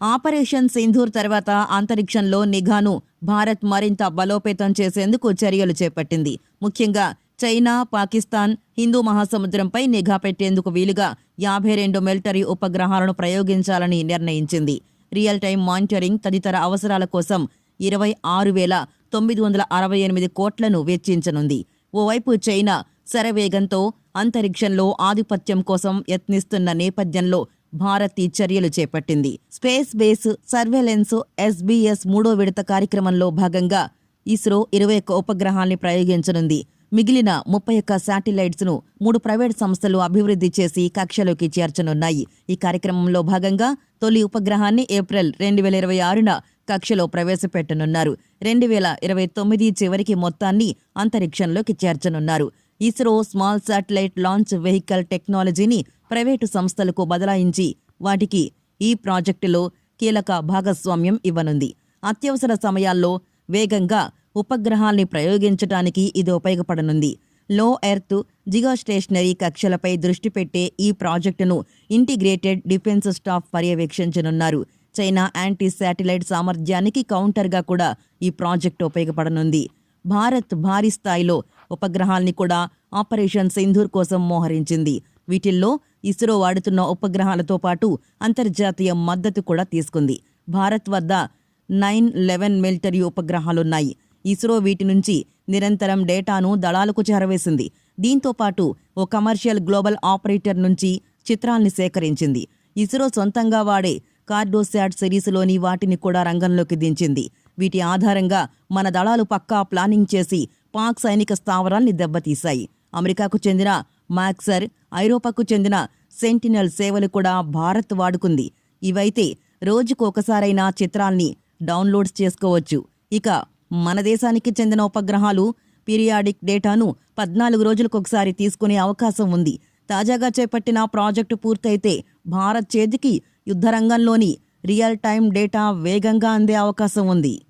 Operation Sindoor తర్వాత అంతరిక్షంలో నిఘాను భారత్ మరింత బలోపేతం చేసేందుకు చర్యలు చేపట్టింది. ముఖ్యంగా చైనా పాకిస్తాన్ హిందూ మహాసముద్రంపై నిఘా పెట్టేందుకు వీలుగా యాభై రెండు మిలిటరీ ఉపగ్రహాలను ప్రయోగించాలని నిర్ణయించింది. రియల్ టైం మానిటరింగ్ తదితర అవసరాల కోసం ఇరవై ఆరు వేల తొమ్మిది వందల అరవై ఎనిమిది కోట్లను వెచ్చించనుంది. ఓవైపు చైనా శరవేగంతో అంతరిక్షంలో ఆధిపత్యం కోసం యత్నిస్తున్న నేపథ్యంలో భారత్ ఈ చర్యలు చేపట్టింది. స్పేస్ బేస్ సర్వేలెన్స్ ఎస్బీఎస్ మూడో విడత కార్యక్రమంలో భాగంగా ఇస్రో ఇరవై ఒక్క ఉపగ్రహాల్ని ప్రయోగించనుంది. మిగిలిన ముప్పై ఒక్క శాటిలైట్స్ను మూడు ప్రైవేట్ సంస్థలు అభివృద్ధి చేసి కక్షలోకి చేర్చనున్నాయి. ఈ కార్యక్రమంలో భాగంగా తొలి ఉపగ్రహాన్ని ఏప్రిల్ రెండు వేల ఇరవై ఆరున కక్షలో ప్రవేశపెట్టనున్నారు. రెండు వేల ఇరవై తొమ్మిది చివరికి మొత్తాన్ని అంతరిక్షంలోకి చేర్చనున్నారు. ISRO small satellite launch vehicle టెక్నాలజీని ప్రైవేటు సంస్థలకు బదలాయించి వాటికి ఈ ప్రాజెక్టులో కీలక భాగస్వామ్యం ఇవ్వనుంది. అత్యవసర సమయాల్లో వేగంగా ఉపగ్రహాల్ని ప్రయోగించడానికి ఇది ఉపయోగపడనుంది. లో ఎర్త్ జిగా స్టేషనరీ కక్షలపై దృష్టి పెట్టే ఈ ప్రాజెక్టును ఇంటిగ్రేటెడ్ డిఫెన్స్ స్టాఫ్ పర్యవేక్షించనున్నారు. చైనా యాంటీ శాటిలైట్ సామర్థ్యానికి కౌంటర్గా కూడా ఈ ప్రాజెక్టు ఉపయోగపడనుంది. భారత్ భారీ స్థాయిలో ఉపగ్రహాల్ని కూడా ఆపరేషన్ సింధూర్ కోసం మోహరించింది. వీటిల్లో ఇస్రో వాడుతున్న ఉపగ్రహాలతో పాటు అంతర్జాతీయ మద్దతు కూడా తీసుకుంది. భారత్ వద్ద నైన్ లెవెన్ మిలిటరీ ఉపగ్రహాలున్నాయి. ఇస్రో వీటి నుంచి నిరంతరం డేటాను దళాలకు చేరవేసింది. దీంతో పాటు ఓ కమర్షియల్ గ్లోబల్ ఆపరేటర్ నుంచి చిత్రాల్ని సేకరించింది. ఇస్రో సొంతంగా వాడే కార్డోశాట్ సిరీస్లోని వాటిని కూడా రంగంలోకి దించింది. వీటి ఆధారంగా మన దళాలు పక్కా ప్లానింగ్ చేసి పాక్ సైనిక స్థావరాల్ని దెబ్బతీశాయి. అమెరికాకు చెందిన మాక్సర్ ఐరోపాకు చెందిన సెంటినల్ సేవలు కూడా భారత్ వాడుకుంది. ఇవైతే రోజుకు ఒకసారైనా చిత్రాల్ని డౌన్లోడ్స్ చేసుకోవచ్చు. ఇక మన దేశానికి చెందిన ఉపగ్రహాలు పీరియాడిక్ డేటాను పద్నాలుగు రోజులకొకసారి తీసుకునే అవకాశం ఉంది. తాజాగా చేపట్టిన ప్రాజెక్టు పూర్తయితే భారత్ చేతికి యుద్ధరంగంలోని రియల్ టైం డేటా వేగంగా అందే అవకాశం ఉంది.